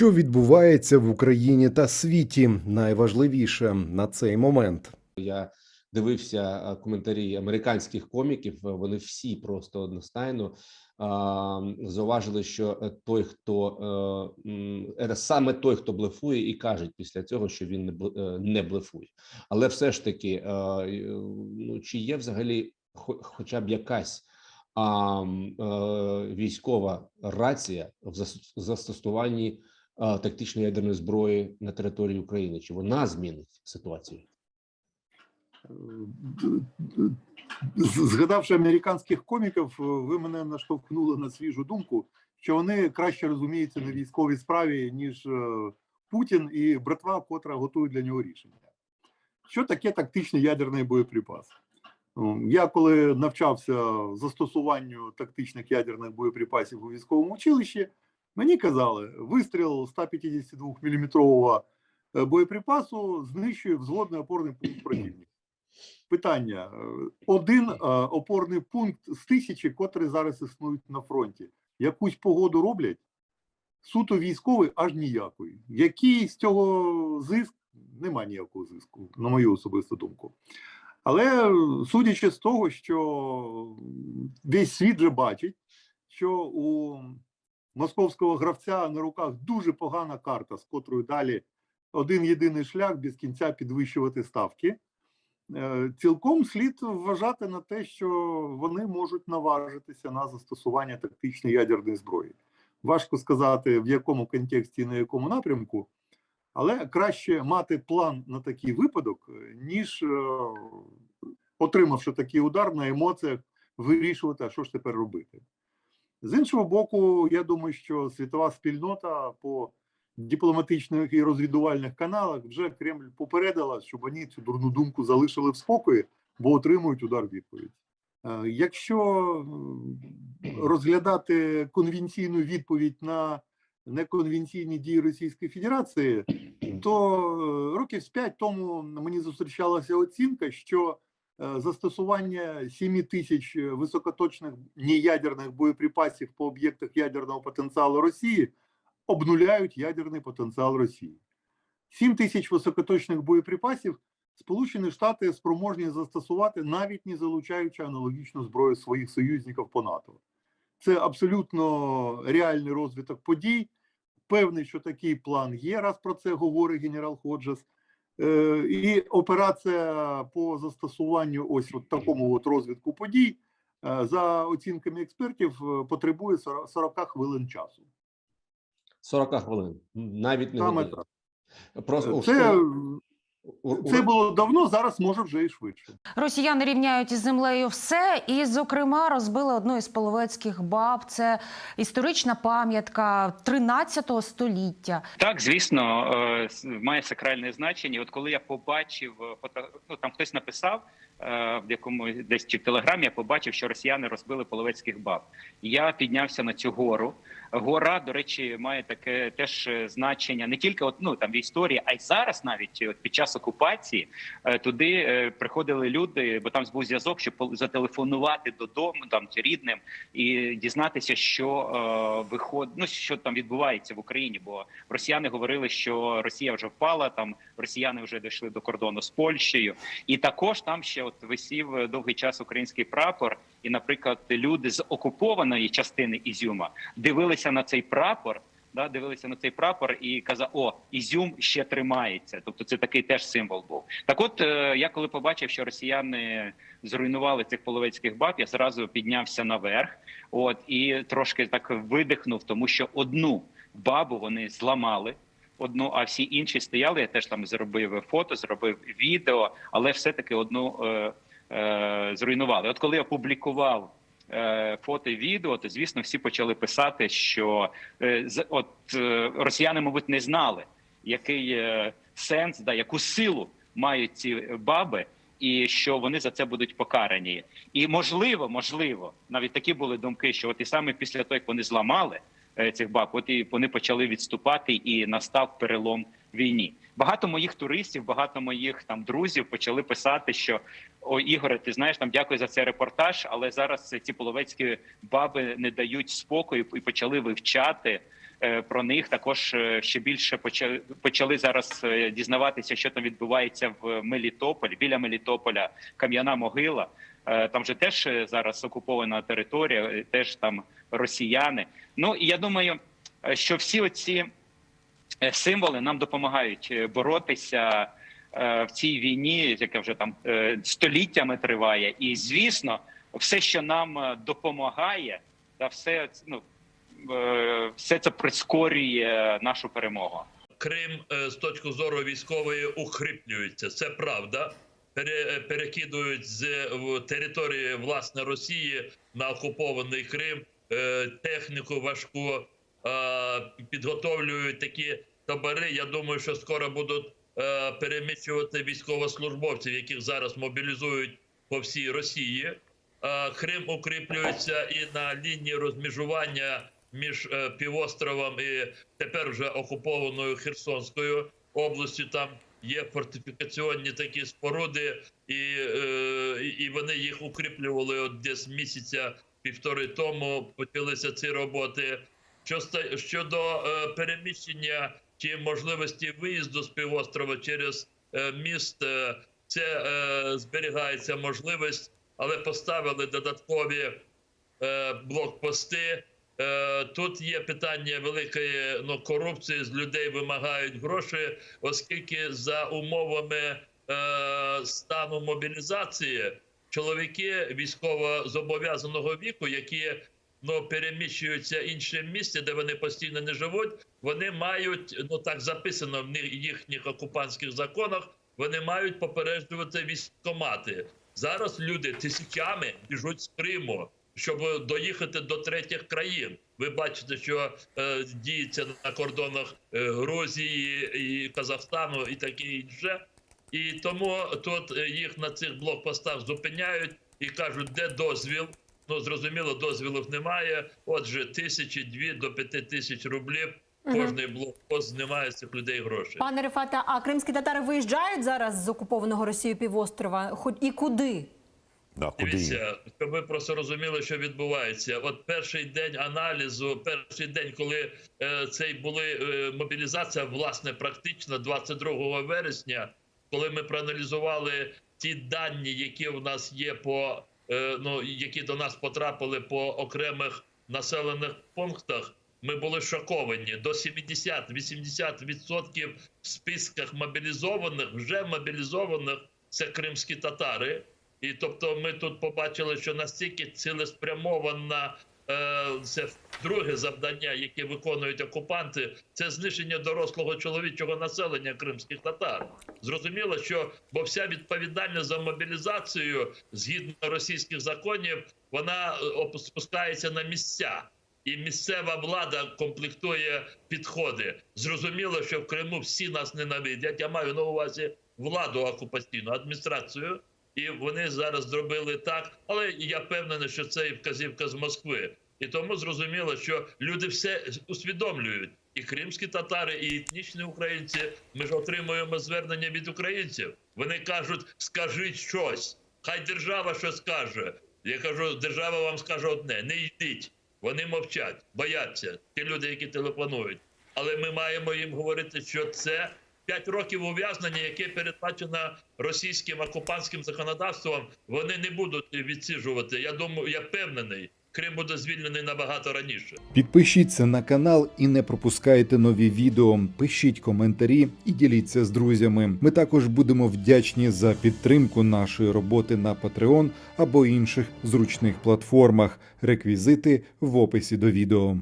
Що відбувається в Україні та світі? Найважливіше на цей момент. Я дивився коментарі американських коміків. Вони всі просто одностайно зауважили, що е, той, хто е, е, саме той, хто блефує, і кажуть після цього, що він не не блефує. Але все ж таки, ну чи є взагалі хоча б якась а, військова рація в зас- застосуванні тактичної ядерної зброї на території України? Чи вона змінить ситуацію? Згадавши американських коміків, ви мене наштовхнули на свіжу думку, що вони краще розуміються на військовій справі, ніж е, Путін і братва, котра готує для нього рішення. Що таке тактичний ядерний боєприпас? Я коли навчався застосуванню тактичних ядерних боєприпасів у військовому училищі, мені казали, вистріл 152 мм боєприпасу знищує взводний опорний пункт противника. Питання: е, один е, опорний пункт з тисячі, котрі зараз існують на фронті. Якусь погоду роблять? Суто військовий аж ніякої. Який з цього зиск? Нема ніякого зиску, на мою особисту думку. Але е, судячи з того, що весь світ вже бачить, що у московського гравця на руках дуже погана карта, з котрою далі один єдиний шлях без кінця підвищувати ставки. Е, Цілком слід вважати на те, що вони можуть наважитися на застосування тактичної ядерної зброї. Важко сказати, в якому контексті і на якому напрямку, але краще мати план на такий випадок, е, ніж, е, отримавши такий удар на емоціях, вирішувати, а що ж тепер робити. З іншого боку, я думаю, що світова спільнота по дипломатичних і розвідувальних каналах вже Кремль попередила, щоб вони цю дурну думку залишили в спокої, бо отримують удар відповідь. Е, Якщо розглядати конвенційну відповідь на неконвенційні дії Російської Федерації, то е, років з п'ять тому мені зустрічалася оцінка, що застосування 7 тисяч високоточних неядерних боєприпасів по об'єктах ядерного потенціалу Росії обнуляють ядерний потенціал Росії. 7 тисяч високоточних боєприпасів Сполучені Штати спроможні застосувати, навіть не залучаючи аналогічну зброю своїх союзників по НАТО. Це абсолютно реальний розвиток подій. Певний, що такий план є, раз про це говорить генерал Ходжес. Е, І операція по застосуванню ось от такому от розвитку подій, е, за оцінками експертів, е, потребує 40 40 хвилин часу. 40 хвилин, навіть не Саме так. Просто Це, це було давно, зараз може вже і швидше. Росіяни рівняють із землею все, і, зокрема, розбили одну із половецьких баб. Це історична пам'ятка 13 століття. Так, звісно, е, має сакральне значення. От коли я побачив е, фото, ну там хтось написав е, в якому десь чи в телеграмі, я побачив, що росіяни розбили половецьких баб. Я піднявся на цю гору. Гора, до речі, має таке теж е, значення не тільки от, ну, там в історії, а й зараз, навіть от, під час окупації, е, туди е, приходили люди, бо там був зв'язок, щоб зателефонувати додому там рідним і дізнатися, що е, виходить, ну що там відбувається в Україні. Бо росіяни говорили, що Росія вже впала, там росіяни вже дійшли до кордону з Польщею, і також там ще от висів довгий час український прапор. І, наприклад, люди з окупованої частини Ізюма дивилися на цей прапор. Да, дивилися на цей прапор і казав: О, Ізюм ще тримається. Тобто, це такий теж символ був. Так, от е, я коли побачив, що росіяни зруйнували цих половецьких баб, я зразу піднявся наверх. От і трошки так видихнув, тому що одну бабу вони зламали. Одну, а всі інші стояли. Я теж там зробив фото, зробив відео, але все-таки одну е, е, зруйнували. От коли я публікував фото і відео, то звісно всі почали писати, що е, от е, росіяни, мабуть, не знали, який е, сенс, да, яку силу мають ці баби, і що вони за це будуть покарані. І можливо, можливо, навіть такі були думки, що от і саме після того, як вони зламали е, цих баб, от і вони почали відступати, і настав перелом війні. Багато моїх туристів, багато моїх там друзів почали писати, що о Ігоре, ти знаєш, там дякую за цей репортаж, але зараз ці половецькі баби не дають спокою і почали вивчати е, про них. Також е, ще більше почали, почали зараз е, дізнаватися, що там відбувається в Мелітополі, біля Мелітополя, Кам'яна Могила. Е, Там же теж е, зараз окупована територія, е, теж там росіяни. Ну і я думаю, е, що всі оці е, символи нам допомагають е, боротися е, в цій війні, яка вже там е, століттями триває. І звісно, все, що нам е, допомагає, та все ну е, все це прискорює нашу перемогу. Крим е, з точки зору військової укріплюється. Це правда. Пере, е, перекидують з території власне Росії на окупований Крим е, техніку важку, е, підготовлюють такі табори. Я думаю, що скоро будуть е, переміщувати військовослужбовців, яких зараз мобілізують по всій Росії. Е, Крим укріплюється і на лінії розміжування між е, півостровом і тепер вже окупованою Херсонською областю. Там є фортифікаційні такі споруди, і, е, і вони їх укріплювали от десь місяця півтори тому. Почалися ці роботи. Що щодо е, переміщення чи можливості виїзду з півострова через е, міст, е, це е, зберігається можливість, але поставили додаткові е, блокпости. Е, Тут є питання великої ну, корупції, з людей вимагають гроші, оскільки за умовами е, стану мобілізації чоловіки військово зобов'язаного віку, які ну, переміщуються інше місце, де вони постійно не живуть, вони мають, ну так записано в їхніх окупантських законах, вони мають попереджувати військомати. Зараз люди тисячами біжуть з Криму, щоб доїхати до третіх країн. Ви бачите, що е, діється на кордонах е, Грузії і Казахстану і таке інше. І тому тут е, їх на цих блокпостах зупиняють і кажуть, де дозвіл. Ну зрозуміло, дозвілів немає. Отже, тисячі дві до п'яти тисяч рублів. Кожний блокпост знімає з цих людей гроші. Пане Рефате, а кримські татари виїжджають зараз з окупованого Росією півострова? Хоч і куди? Да, куди? Дивіться, щоб ви просто розуміли, що відбувається. От перший день аналізу, перший день, коли е, цей були е, мобілізація, власне, практично 22 вересня, коли ми проаналізували ті дані, які в нас є по ну які до нас потрапили по окремих населених пунктах. Ми були шоковані до 70-80% в списках мобілізованих, вже мобілізованих це кримські татари. І тобто ми тут побачили, що настільки цілеспрямована е, це друге завдання, яке виконують окупанти, це знищення дорослого чоловічого населення кримських татар. Зрозуміло, що бо вся відповідальність за мобілізацію згідно російських законів, вона е, спускається на місця. І місцева влада комплектує підходи. Зрозуміло, що в Криму всі нас ненавидять. Я маю на увазі владу окупаційну адміністрацію. І вони зараз зробили так, але я впевнений, що це і вказівка з Москви. І тому зрозуміло, що люди все усвідомлюють. І кримські татари, і етнічні українці. Ми ж отримуємо звернення від українців. Вони кажуть, скажіть щось. Хай держава щось скаже. Я кажу, держава вам скаже одне: не йдіть. Вони мовчать, бояться. Ті люди, які телефонують. Але ми маємо їм говорити, що це 5 років ув'язнення, яке передбачено російським окупантським законодавством, вони не будуть відсиджувати. Я думаю, я впевнений, Крим буде звільнений набагато раніше. Підпишіться на канал і не пропускайте нові відео. Пишіть коментарі і діліться з друзями. Ми також будемо вдячні за підтримку нашої роботи на Patreon або інших зручних платформах. Реквізити в описі до відео.